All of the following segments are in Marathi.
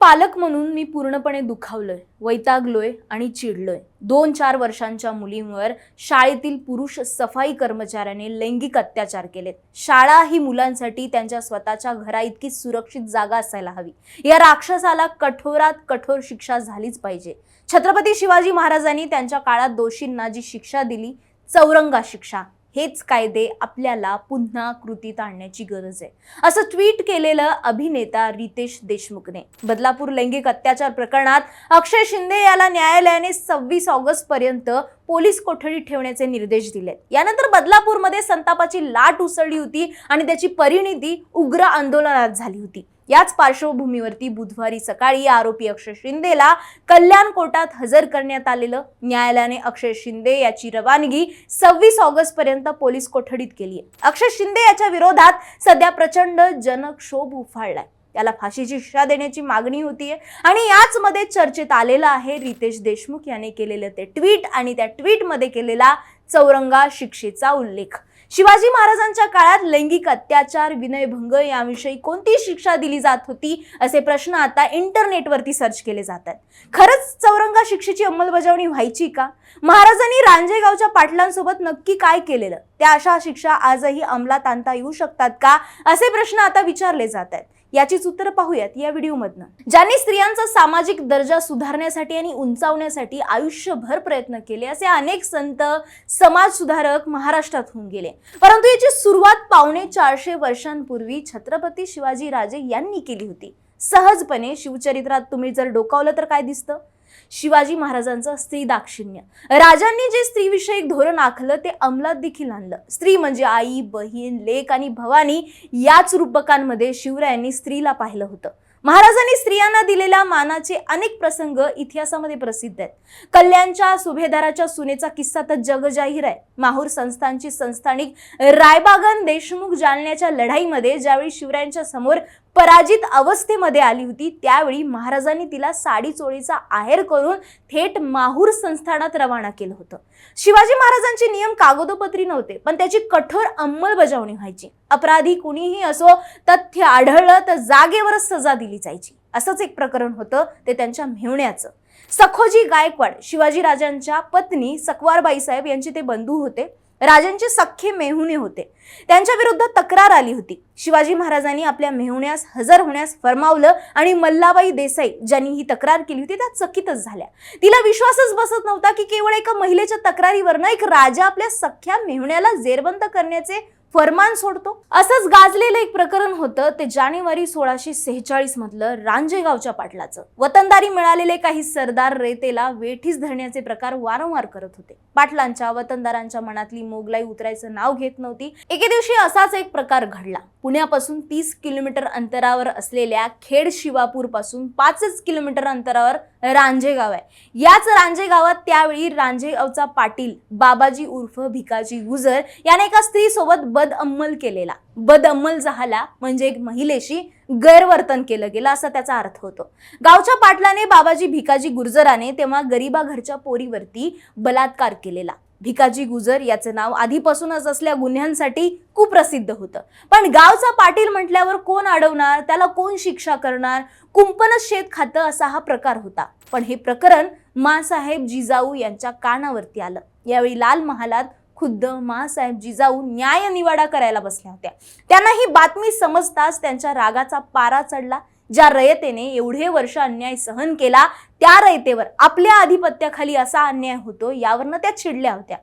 पालक म्हणून मी पूर्णपणे दुखावलोय वैतागलोय आणि चिडलोय. दोन चार वर्षांच्या मुलींवर शाळेतील पुरुष सफाई कर्मचाऱ्याने लैंगिक अत्याचार केलेत. शाळा ही मुलांसाठी त्यांच्या स्वतःच्या घरा इतकी सुरक्षित जागा असायला हवी. या राक्षसाला कठोरात कठोर शिक्षा झालीच पाहिजे. छत्रपती शिवाजी महाराजांनी त्यांच्या काळात दोषींना जी शिक्षा दिली चौरंगा शिक्षा. हेच कायदे आपल्याला पुन्हा कृतीत आणण्याची गरज आहे. असं ट्विट केलेलं अभिनेता रितेश देशमुखने. बदलापूर लैंगिक अत्याचार प्रकरणात अक्षय शिंदे याला न्यायालयाने सव्वीस ऑगस्ट पर्यंत पोलीस कोठडीत ठेवण्याचे निर्देश दिलेत. यानंतर बदलापूरमध्ये संतापाची लाट उसळली होती आणि त्याची परिणिती उग्र आंदोलनात झाली होती. याच पार्श्वभूमीवरती बुधवारी सकाळी आरोपी अक्षय शिंदेला कल्याण कोर्टात हजर करण्यात आलेलं न्यायालयाने अक्षय शिंदे याची रवानगी सव्वीस ऑगस्ट पर्यंत पोलीस कोठडीत केली आहे. अक्षय शिंदे याच्या विरोधात सध्या प्रचंड जनक्षोभ उफाळलाय. त्याला फाशीची शिक्षा देण्याची मागणी होतीये आणि याच मध्ये चर्चेत आलेलं आहे रितेश देशमुख याने केलेलं ते ट्विट आणि त्या ट्विटमध्ये केलेला चौरंगा शिक्षेचा उल्लेख. शिवाजी महाराजांच्या काळात लैंगिक अत्याचार विनयभंग याविषयी कोणती शिक्षा दिली जात होती? असे प्रश्न आता इंटरनेटवरती सर्च केले जातात. खरंच चौरंगा शिक्षेची अंमलबजावणी व्हायची का? महाराजांनी रांजेगावच्या पाटलांसोबत नक्की काय केलेलं? त्या अशा शिक्षा आजही अंमलात आणता येऊ शकतात का? असे प्रश्न आता विचारले जात आहेत. याचीच उत्तरं पाहूयात या व्हिडिओमधनं. ज्यांनी स्त्रियांचा सामाजिक दर्जा सुधारण्यासाठी आणि उंचावण्यासाठी आयुष्यभर प्रयत्न केले असे अनेक संत समाज सुधारक महाराष्ट्रात होऊन गेले. परंतु याची सुरुवात पावणे चारशे वर्षांपूर्वी छत्रपती शिवाजी राजे यांनी केली होती. सहजपणे शिवचरित्रात तुम्ही जर डोकावलं तर काय दिसतं? शिवाजी महाराजांचं स्त्री दाक्षिण्य. राजांनी जे स्त्रीविषयक धोरण आखलं ते अंमलात देखील आणलं. स्त्री म्हणजे आई बहीण लेख आणि भवानी याच रूपकांमध्ये शिवरायांनी स्त्रीला पाहिलं होतं. महाराजांनी स्त्रियांना दिलेल्या मानाचे अनेक प्रसंग इतिहासामध्ये प्रसिद्ध आहेत. कल्याणच्या सुभेदाराच्या सुनेचा किस्सा तर जगजाहीर आहे. माहूर संस्थांची संस्थानिक रायबागन देशमुख जालन्याच्या लढाईमध्ये ज्यावेळी शिवरायांच्या समोर पराजित अवस्थेमध्ये आली होती. त्यावेळी महाराजांनी तिला साडी चोळीचा आहेर करून थेट माहूर संस्थानात रवाना केलं होतं. शिवाजी महाराजांचे नियम कागदोपत्री नव्हते पण त्याची कठोर अंमलबजावणी व्हायची. अपराधी कुणीही असो तथ्य आढळलं तर जागेवरच सजा दिली जायची. असंच एक प्रकरण होतं ते त्यांच्या मेवण्याचं. सखोजी गायकवाड शिवाजी राजांच्या पत्नी सकवारबाई साहेब यांचे ते बंधू होते. राजांचे सख्खे मेहुणे होते. त्यांच्या विरुद्ध तक्रार आली होती. शिवाजी महाराजांनी आपल्या मेहुण्यास हजर होण्यास फरमावलं आणि मल्लाबाई देसाई ज्यांनी ही तक्रार केली होती त्या चकितच झाल्या. तिला विश्वासच बसत नव्हता की केवळ एका महिलेच्या तक्रारीवरनं एक राजा आपल्या सख्या मेहुण्याला जेरबंद करण्याचे फरमान सोडतो. असंच गाजलेलं एक प्रकरण होतं ते जानेवारी सोळाशे सेहेचाळीस मधलं रांजेगावच्या पाटलाचं. वतनदारी मिळालेले काही सरदार रेतेला वेठीस धरण्याचे प्रकार वारंवार करत होते. पाटलांच्या वतनदारांच्या मनातली मोगलाई उतरायचं नाव घेत नव्हती. एके दिवशी असाच एक प्रकार घडला. पुण्यापासून तीस किलोमीटर अंतरावर असलेल्या खेड शिवापूरपासून पाचच किलोमीटर अंतरावर रांजेगाव आहे. याच रांजेगावात त्यावेळी रांजेगावचा पाटील बाबाजी उर्फ भिकाजी गुजर याने एका स्त्रीसोबत बद अंमल केलेला. बद अंमल झाला म्हणजे एक महिलेशी गैरवर्तन केलं गेलं असा त्याचा अर्थ होतो. गावच्या पाटलाने बाबाजी भिकाजी गुर्जराने तेव्हा गरीबा घरच्या पोरीवरती बलात्कार केलेला. भिकाजी गुजर याचं नाव आधीपासूनच असल्या गुन्ह्यांसाठी कुप्रसिद्ध होतं. पण गावचा पाटील म्हटल्यावर कोण अडवणार? त्याला कोण शिक्षा करणार? कुंपणच शेत खातं असा हा प्रकार होता. पण हे प्रकरण मासाहेब जिजाऊ यांच्या कानावरती आलं. यावेळी लाल महालात खुद्द मासाहेब जिजाऊ न्याय निवाडा करायला बसल्या होत्या. त्यांना ही बातमी समजताच त्यांच्या रागाचा पारा चढला. ज्या रयतेने एवढे वर्ष अन्याय सहन केला त्या रयतेवर आपल्या आधिपत्याखाली असा अन्याय होतो यावरनं त्या चिडल्या होत्या.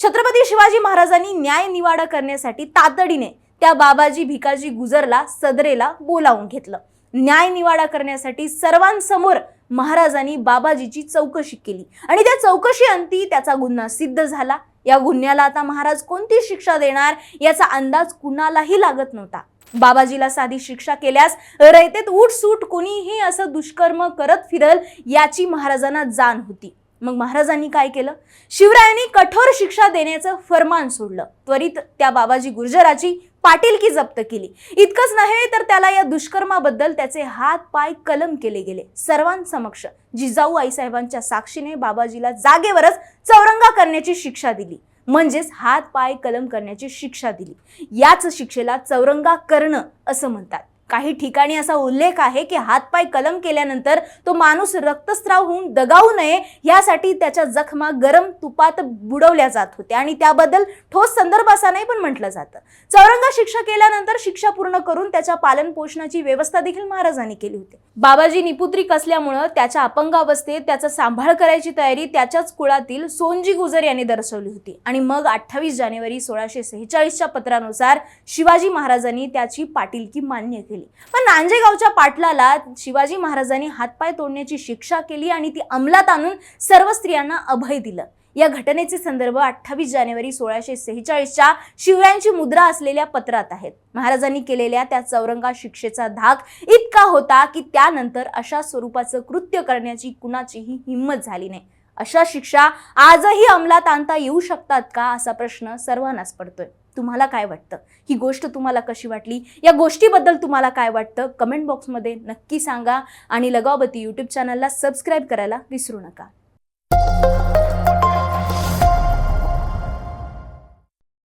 छत्रपती शिवाजी महाराजांनी न्याय निवाडा करण्यासाठी तातडीने त्या बाबाजी भिकाजी गुजरला सदरेला बोलावून घेतलं. न्याय निवाडा करण्यासाठी सर्वांसमोर महाराजांनी बाबाजीची चौकशी केली आणि त्या चौकशी अंती त्याचा गुन्हा सिद्ध झाला. या गुन्ह्याला आता महाराज कोणती शिक्षा देणार याचा अंदाज कुणालाही लागत नव्हता. बाबाजीला साधी शिक्षा केल्यास रयतेत उठसूट कोणीही असं दुष्कर्म करत फिरल याची महाराजांना जाण होती. मग महाराजांनी काय केलं? शिवरायांनी कठोर शिक्षा देण्याचं फरमान सोडलं. त्वरित त्या बाबाजी गुर्जराची पाटीलकी जप्त केली. इतकंच नव्हे तर त्याला या दुष्कर्माबद्दल त्याचे हात पाय कलम केले गेले. सर्वांसमक्ष जिजाऊ आईसाहेबांच्या साक्षीने बाबाजीला जागेवरच चौरंगा करण्याची शिक्षा दिली. म्हणजेच हात पाय कलम करण्याची शिक्षा दिली. याच शिक्षेला चौरंगा करणं असं म्हणतात. काही ठिकाणी असा उल्लेख आहे की हातपाय कलम केल्यानंतर तो माणूस रक्तस्राव होऊन दगावू नये यासाठी त्याच्या जखमा गरम तुपात बुडवल्या जात होत्या. आणि त्याबद्दल ठोस संदर्भ असा नाही पण म्हटलं जातं. चौरंगा शिक्षा केल्यानंतर शिक्षा पूर्ण करून त्याच्या पालन पोषणाची व्यवस्था देखील महाराजांनी केली होती. बाबाजी निपुत्रिक असल्यामुळं त्याच्या अपंग अवस्थेत त्याचा सांभाळ करायची तयारी त्याच्याच कुळातील सोनजी गुजर यांनी दर्शवली होती. आणि मग अठ्ठावीस जानेवारी सोळाशे सेहेचाळीसच्या पत्रानुसार शिवाजी महाराजांनी त्याची पाटीलकी मान्य केली. पण नांजेगावच्या पाटलाला शिवाजी महाराजांनी हातपाय तोडण्याची शिक्षा केली आणि ती अंमलात आणून सर्व स्त्रियांना अभय दिलं. या घटनेचे संदर्भ अठ्ठावीस जानेवारी सोळाशे सेहेचाळीसच्या शिवरायांची मुद्रा असलेल्या पत्रात आहेत. महाराजांनी केलेल्या त्या चौरंगा शिक्षेचा धाक इतका होता की त्यानंतर अशा स्वरूपाचं कृत्य करण्याची कुणाचीही हिंमत झाली नाही. अशा शिक्षा आजही अंमलात आणता येऊ शकतात का असा प्रश्न सर्वांनाच पडतोय. तुम्हाला काय वाटतं? ही गोष्ट तुम्हाला कशी वाटली? या गोष्टीबद्दल तुम्हाला काय वाटतं? कमेंट बॉक्समध्ये नक्की सांगा आणि लगावती यूट्यूब चॅनलला सबस्क्राईब करायला विसरू नका.